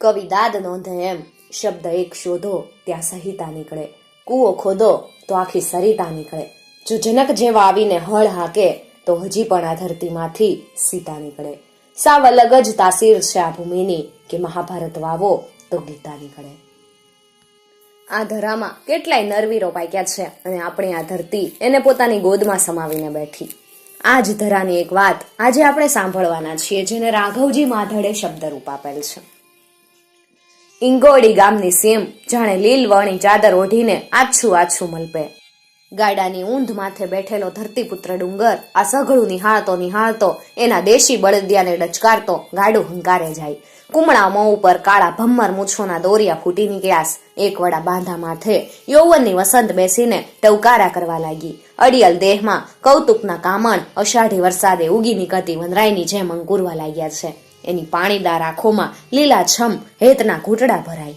કવિ દાદ નોંધે એમ. શબ્દ એક શોધો, ત્યાં સહિતા નીકળે. કૂવો ખોદો, તો આખી સરિતા નીકળે. જો જનક જેવા આવીને હળ હાકે, તો હજી પણ આ ધરતીમાંથી સીતા નીકળે. સાવ અલગ જ તાસીર છે આ ભૂમિની, કે મહાભારત વાવો, તો ગીતા નીકળે. આ ધરામાં કેટલાય નરવીરો પાક્યા છે, અને આપણી આ ધરતી એને પોતાની ગોદમાં સમાવીને બેઠી. આ જ ધરાની એક વાત આજે આપણે સાંભળવાના છીએ, જેને રાઘવજી માધડે શબ્દરૂપ આપેલ છે. ઇંગોડી ગામની સીમ, જાણે લીલવણી ચાદર ઓઢીને આછું આછું મલપે. ગાડાની ઊંધ માથે બેઠેલો ધરતીપુત્ર ડુંગર, આ સઘળું નિહાળતો નિહાળતો એના દેશી બળદિયાને ડચકારતો ગાડું હંકારે જાય. કુમળા મોં ઉપર કાળા ભમ્મર મૂછોના દોરિયા ફૂટી નીકળ્યાસ. એક વડા બાંધા માથે યૌવનની વસંત બેસીને ટવકારા કરવા લાગી. અડિયલ દેહમાં કૌતુકના કામણ અષાઢી વરસાદે ઉગી નીકળતી વનરાયની જેમ અંકુરવા લાગ્યા છે. એની પાણીદાર આંખોમાં લીલા છમ હેતના ઘૂંટડા ભરાય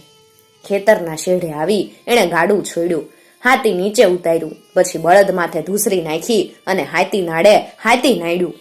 ખેતરના શેઢે આવી એણે ગાડું છોડ્યું. હાથી નીચે ઉતાર્યું. પછી બળદ માથે ધૂસરી નાખી અને હાથી નાડે હાથી નાડ્યું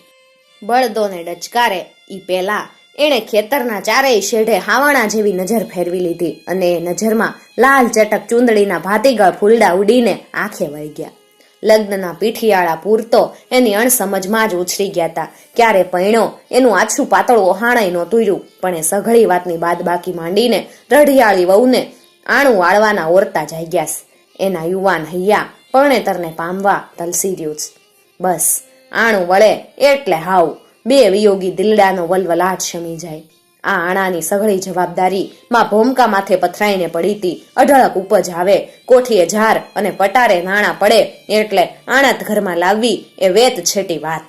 બળદોને ડચકારે ઈ પહેલા એણે ખેતરના ચારેય શેઢે હાવાણા જેવી નજર ફેરવી લીધી અને એ નજરમાં લાલ ચટક ચૂંદડીના ભાતીગળ ફૂલડા ઉડીને આંખે વળી ગયા. લગ્નના પીઠિયાળા પૂરતો એની અણસમજમાં જ ઉછરી ગયા હતા ક્યારે પૈણો? એનું આછું પાતળું ઓહાણાઈ નહોતું રહ્યું પણ એ સઘળી વાતની બાદ બાકી માંડીને રઢિયાળી વહુને આણું વાળવાના ઓરતા જાગ્યાસ એના યુવાન હૈયા પરણેતરને પામવા તલસી રહ્યું છે. બસ, આણું વળે એટલે હાવ. બે વિયોગી દિલડાનો વલવલાટ શમી જાય. આ આણાની સઘળી જવાબદારી માં ભોમકા માથે પથરાઈને પડી હતી. અઢળક ઉપજ આવે, કોઠીએ ઝાર અને પટારે નાણાં પડે એટલે આણાત ઘરમાં લાવવી એ વેત છેટી વાત.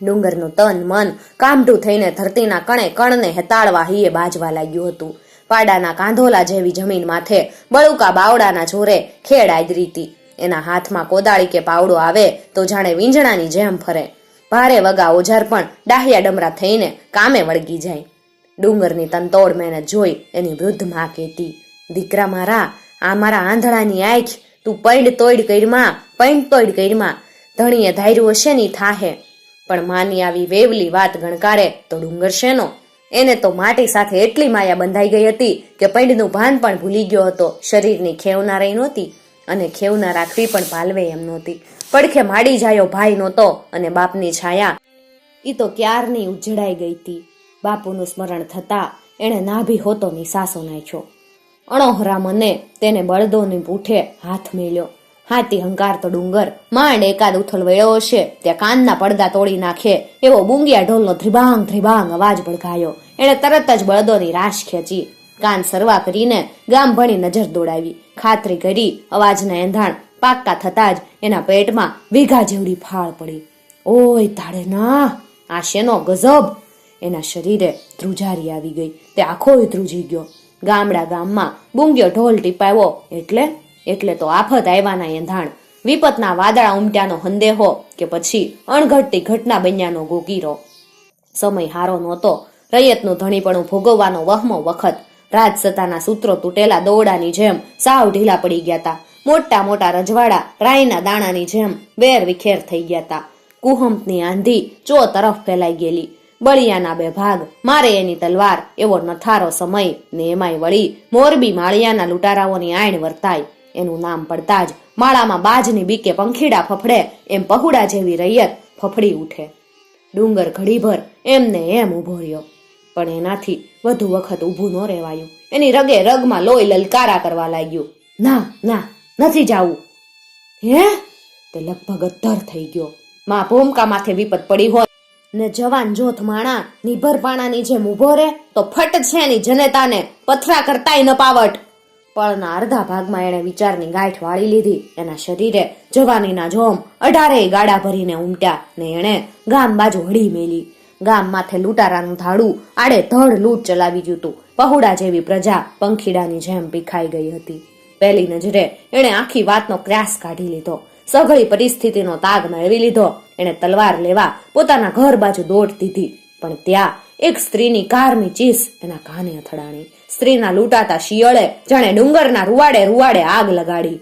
ડુંગરનું તન, મન કામઢું થઈને ધરતીના કણે કણને હેતાળવા હીએ બાજવા લાગ્યું હતું. પાડાના કાંધોલા જેવી જમીન માથે બળુકા બાવડાના જોરે ખેડ આદરી એના હાથમાં કોદાળી કે પાવડો આવે તો જાણે વીંજણાની જેમ ફરે. ભારે વગા ઓજાર પણ ડાહ્યા ડમરા થઈને કામે વળગી જાય. ડુંગરની તંતોડ મહેનત જોઈ, એની વૃદ્ધમાં કહેતી, દીકરા મારા, આ મારા આંધળાની આંખ, તું પૈડ તોડ કરમાં પૈડ તોડ કરમાં ધણીએ ધાર્યું હશે ની થાહે. પણ માની આવી વેવલી વાત ગણકારે તો ડુંગર શેનો? એને તો માટી સાથે એટલી માયા બંધાઈ ગઈ હતી કે પૈડનું ભાન પણ ભૂલી ગયો હતો, શરીરની ખેવના રહી નહોતી અને ખેવના રાખવી પણ પાલવે એમ નહોતી. પડખે માડી જાયો ભાઈ નહોતો અને બાપની છાયા એ તો ક્યારની ઉજડાઈ ગઈ હતી બાપુનું સ્મરણ થતા એણે નાભી હોતો નિસાસો નાખ્યો. અણોહરા મને તેને બળદોની પૂઠે હાથ મેલ્યો. હાથી હંકાર તો ડુંગર, માંડ એકાદ ઉથલ વેળો હશે, ત્યાં કાનના પડદા તોડી નાખે એવો બુંગિયા ઢોલનો ધ્રિબાંગ ધ્રિબાંગ અવાજ ભડકાયો. એણે તરત જ બળદોની રાશ ખેંચી. કાન સરવા કરીને ગામ ભણી નજર દોડાવી. ખાતરી કરી અવાજના એંધાણ પાક્કા થતા જ એના પેટમાં વીઘા જેવડી ફાળ પડી. ઓય તાળે ના આ શેનો ગજબ એના શરીરે ધ્રુજારી આવી ગઈ. તે આખો ધ્રુજી ગયો. ગામડા ગામમાં બુંગ્યો ઢોલ ટીપાવ્યો એટલે? એટલે તો આફત આવ્યાના એંધાણ વિપતના વાદળા ઉમટ્યાનો હંદેહો કે પછી અણઘટતી ઘટના બન્યાનો ગોગીરો. સમય હારો નહોતો. રૈયતનું ધણીપણું ભોગવવાનો વહમો વખત. રાજસત્તાના સૂત્રો તૂટેલા દોડાની જેમ સાવ ઢીલા પડી ગયા હતા મોટા મોટા રજવાડા રાયના દાણાની જેમ વેર વિખેર થઈ ગયા હતા કુહંપની આંધી ચો તરફ ફેલાઈ ગયેલી. બળિયાના બે ભાગ. મારે એની તલવાર, એવો નથારો સમય, ને એમાંય વળી. મોરબી માળિયાના લૂંટારાઓની આણ વર્તાય. એનું નામ પડતા જ માળામાં બાજની બીકે પંખીડા ફફડે, એમ પહુડા જેવી રૈયત ફફડી ઉઠે. ડુંગર ઘડીભર એમને એમ ઊભો રહ્યો. પણ એનાથી વધુ વખત ઊભું ન રહેવાયું. એની રગે રગમાં લોહી લલકારા કરવા લાગ્યું. ના ના, નથી જાવું. હે? તે લગભગ અધ્ધર થઈ ગયો. માં ભૂમકા માથે વિપત પડી હોય ને જવાન જોથ માણા નિભર પાણાની જેમ ઊભો રે તો ફટ છે એની જનેતાને પથરા કરતાય ન પળના અડધા ભાગમાં એણે વિચારની ગાંઠ વાળી લીધી. એના શરીરે જવાનીના જોમ અઢારે ગાડા ભરીને ઉમટ્યા ને એણે ગામ બાજુ હળી મેલી. ગામ માથે લૂંટારાનું ધાડું આડે ધડ લૂંટ ચલાવી ગયું હતું પહુડા જેવી પ્રજા પંખીડાની જેમ પીખાઈ ગઈ હતી. પહેલી નજરે એણે આખી વાતનો ક્રાસ કાઢી લીધો. સઘળી પરિસ્થિતિનો તાગ મેળવી લીધો. એણે તલવાર લેવા પોતાના ઘર બાજુ દોટ દીધી. પણ ત્યાં એક સ્ત્રીની કારની ચીસ એના કાને અથડાણી. સ્ત્રીના લૂંટાતા શિયળે જાણે ડુંગરના રૂવાડે રૂવાડે આગ લગાડી.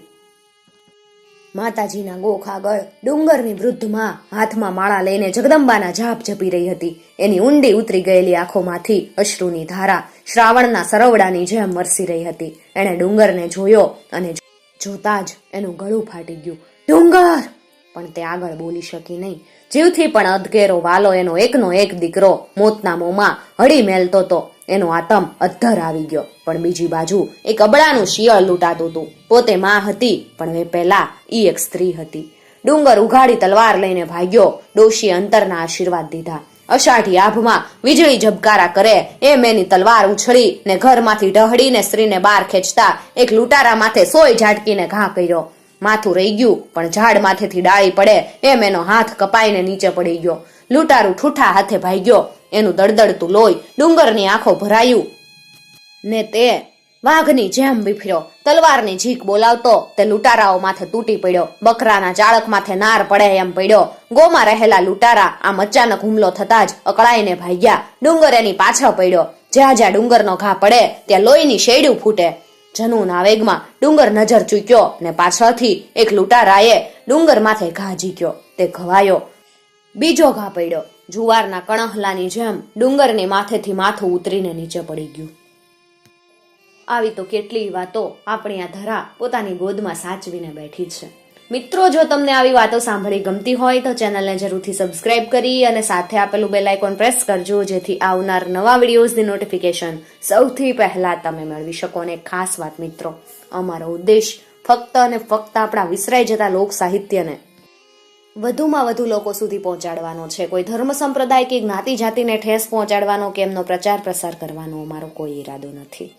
માતાજીના ગોખ આગળ ડુંગરની વૃદ્ધમાં હાથમાં માળા લઈને જગદંબાના જાપ જપી રહી હતી. એની ઊંડી ઉતરી ગયેલી આંખોમાંથી અશ્રુની ધારા શ્રાવણના સરવડાની જેમ વરસી રહી હતી. એણે ડુંગરને જોયો અને જોતા જ એનું ગળું ફાટી ગયું. ડુંગર! પણ તે આગળ બોલી શકી નહીં. જીવથી પણ અધગેરો વાલો એનો એકનો એક દીકરો મોતના મોંમાં હળી મેલતો તો એનો આતમ અધ્ધર આવી ગયો. પણ બીજી બાજુ એક અબળાનું શિયળ લૂંટાતું હતું. પોતે માં હતી, પણ એ પહેલા ઈ એક સ્ત્રી હતી. ડુંગર ઉઘાડી તલવાર લઈને ભાગ્યો, ડોશીએ અંતરના આશીર્વાદ દીધા. અષાઢી આભમાં વીજળી ઝબકારા કરે એમ એની તલવાર ઉછળી ને ઘરમાંથી ઢહડીને સ્ત્રીને બહાર ખેંચતા એક લૂંટારા માથે સોય ઝાટકીને ઘા કર્યો. માથું રહી ગયું, પણ ઝાડ માથેથી ડાળી પડે, એમ એનો હાથ કપાઈને નીચે પડી ગયો. લૂંટારું ઠૂઠા હાથે ભાગ્યો એનું દળદળતું લોહી ડુંગરની આંખો ભરાયું. ને તે વાઘની જેમ વિફર્યો, તલવારની ઝીક બોલાવતો, તે લૂંટારાઓ માથે તૂટી પડ્યો, બકરાના ચાળક માથે નાર પડે એમ પડ્યો. ગોમાં રહેલા લૂંટારા આમ અચાનક હુમલો થતા જ અકળાઈને ભાગ્યા, ડુંગર એની પાછળ પડ્યો. જ્યાં જ્યાં ડુંગરનો ઘા પડે, ત્યાં લોહીની શેડ્યું ફૂટે. જનુના વેગમાં ડુંગર નજર ચૂક્યો ને પાછળથી એક લૂંટારાએ ડુંગર માથે ઘા ઝીક્યો. તે ઘવાયો. બીજો ઘા પડ્યો. જુવારના કણહલાની જેમ ડુંગરને માથેથી માથું ઉતરીને નીચે પડી ગયું. આવી તો કેટલી વાતો આપણી આ ધરા પોતાની ગોદમાં સાચવીને બેઠી છે. મિત્રો, જો તમને આવી વાતો સાંભળી ગમતી હોય તો ચેનલને જરૂરથી સબસ્ક્રાઇબ કરી અને સાથે આપેલું બેલ આઇકોન પ્રેસ કરજો, જેથી આવનાર નવા વિડીયોઝની નોટિફિકેશન સૌથી પહેલા તમે મેળવી શકો. અને ખાસ વાત મિત્રો, અમારો ઉદ્દેશ ફક્ત અને ફક્ત આપણા વિસરાઈ જતા લોક સાહિત્યને વધુમાં વધુ લોકો સુધી પહોંચાડવાનો છે. કોઈ ધર્મ સંપ્રદાય કે જ્ઞાતિ જાતિને ઠેસ પહોંચાડવાનો કે એમનો પ્રચાર પ્રસાર કરવાનો અમારો કોઈ ઈરાદો નથી.